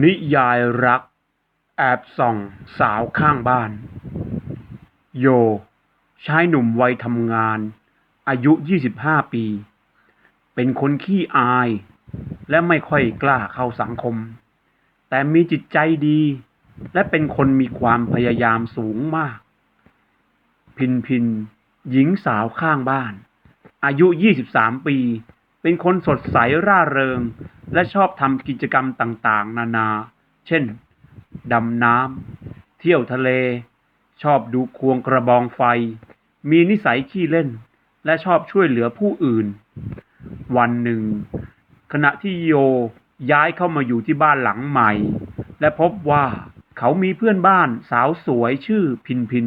นิยายรัก แอบส่องสาวข้างบ้าน โย ชายหนุ่มวัยทำงาน อายุ 25 ปี เป็นคนขี้อาย และไม่ค่อยกล้าเข้าสังคม แต่มีจิตใจดี และเป็นคนมีความพยายามสูงมาก พินพิน หญิงสาวข้างบ้าน อายุ 23 ปี เป็นคนสดใสร่าเริง และชอบทำกิจกรรมต่างๆ นานา เช่น ดำน้ำ เที่ยวทะเล ชอบดูควงกระบองไฟ มีนิสัยขี้เล่น และชอบช่วยเหลือผู้อื่น วันหนึ่ง ขณะที่โยย้ายเข้ามาอยู่ที่บ้านหลังใหม่ และพบว่าเขามีเพื่อนบ้านสาวสวยชื่อพินพิน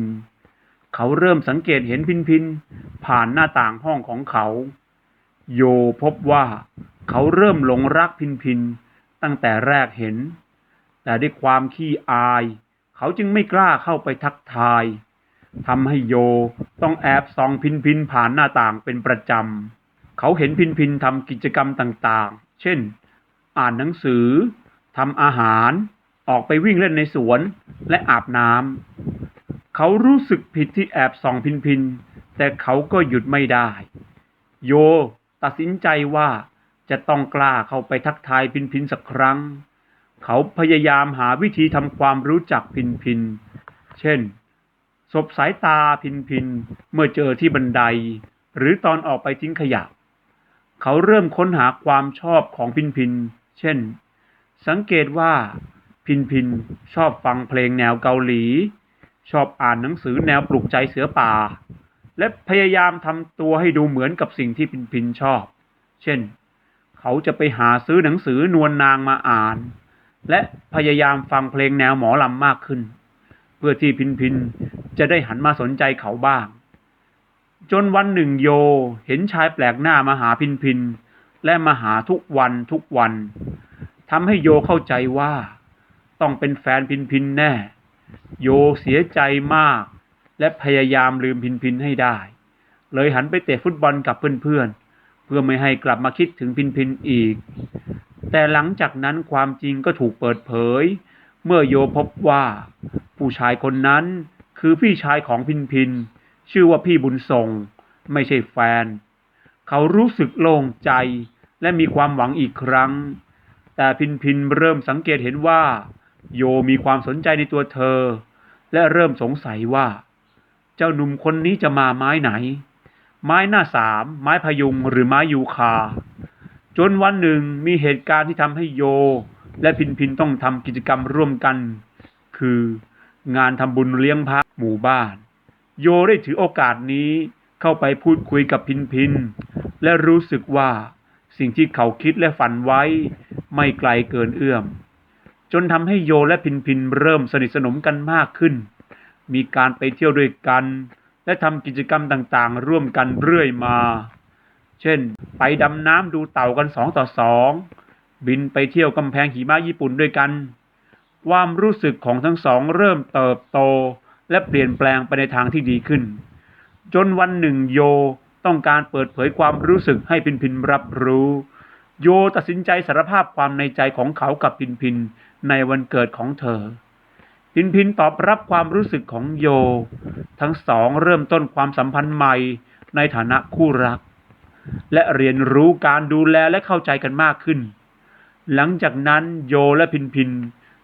เขาเริ่มสังเกตเห็นพินพิน ผ่านหน้าต่างห้องของเขา โยพบว่าเขาเริ่มหลงรักพินพินตั้งแต่แรกเห็น แต่ด้วยความขี้อาย เขาจึงไม่กล้าเข้าไปทักทายทำให้โยต้องแอบส่องพินพินผ่านหน้าต่างเป็นประจำ เขาเห็นพินพินทำกิจกรรมต่างๆ เช่น อ่านหนังสือทำอาหาร ออกไปวิ่งเล่นในสวนและอาบน้ำ เขารู้สึกผิดที่แอบส่องพินพิน แต่เขาก็หยุดไม่ได้ โย ตัดสินใจว่าจะต้องกล้าเข้าไปทักทายพินพินสักครั้ง เขาพยายามหาวิธีทำความรู้จักพินพิน เช่น สบสายตาพินพินเมื่อเจอที่บันได หรือตอนออกไปทิ้งขยะ เขาเริ่มค้นหาความชอบของพินพิน เช่น สังเกตว่าพินพินชอบฟังเพลงแนวเกาหลี ชอบอ่านหนังสือแนวปลุกใจเสือป่า และพยายามทำตัวให้ดูเหมือนกับสิ่งที่พินพินชอบ เช่น เขาจะไปหาซื้อหนังสือนวลนางมาอ่าน และพยายามฟังเพลงแนวหมอลำมากขึ้น เพื่อที่พินพินจะได้หันมาสนใจเขาบ้าง จนวันหนึ่งโยเห็นชายแปลกหน้ามาหาพินพิน และมาหาทุกวันทุกวันทำให้โยเข้าใจว่า ต้องเป็นแฟนพินพินแน่ โยเสียใจมาก และพยายามลืมพินพินให้ได้ เลยหันไปเตะฟุตบอลกับเพื่อนๆ เพื่อไม่ให้กลับมาคิดถึงพินพินอีก แต่หลังจากนั้นความจริงก็ถูกเปิดเผย เมื่อโยพบว่า ผู้ชายคนนั้นคือพี่ชายของพินพิน ชื่อว่าพี่บุญทรงไม่ใช่แฟน เขารู้สึกโล่งใจและมีความหวังอีกครั้ง แต่พินพินเริ่มสังเกตเห็นว่า โยมีความสนใจในตัวเธอ และเริ่มสงสัยว่า เจ้าหนุ่มคนนี้จะมาไม้ไหน ไม้หน้าสาม ไม้พยุงหรือไม้ยูคา จนวันหนึ่งมีเหตุการณ์ที่ทำให้โย และพินพินต้องทำกิจกรรมร่วมกัน คืองานทำบุญเลี้ยงพระหมู่บ้าน โยได้ถือโอกาสนี้เข้าไปพูดคุยกับพินพิน และรู้สึกว่าสิ่งที่เขาคิดและฝันไว้ ไม่ไกลเกินเอื้อม จนทำให้โยและพินพินเริ่มสนิทสนมกันมากขึ้น มีการไปเที่ยวด้วยกัน และทำกิจกรรมต่างๆ ร่วมกันเรื่อยมา เช่น ไปดำน้ำดูเต่ากันสองต่อสอง บินไปเที่ยวกำแพงหิมะญี่ปุ่นด้วยกัน ความรู้สึกของทั้งสองเริ่มเติบโต และเปลี่ยนแปลงไปในทางที่ดีขึ้น จนวันหนึ่งโยต้องการเปิดเผยความรู้สึกให้พินพินรับรู้ โยตัดสินใจสารภาพความในใจของเขากับพินพินในวันเกิดของเธอ พินพินตอบรับความรู้สึกของโย ทั้งสองเริ่มต้นความสัมพันธ์ใหม่ในฐานะคู่รัก และเรียนรู้การดูแลและเข้าใจกันมากขึ้น หลังจากนั้นโยและพินพิน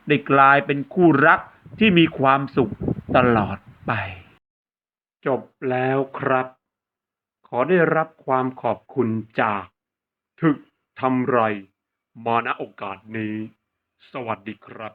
ได้กลายเป็นคู่รักที่มีความสุขตลอดไป จบแล้วครับ ขอได้รับความขอบคุณจาก ถึกทำไร มาณโอกาสนี้ สวัสดีครับ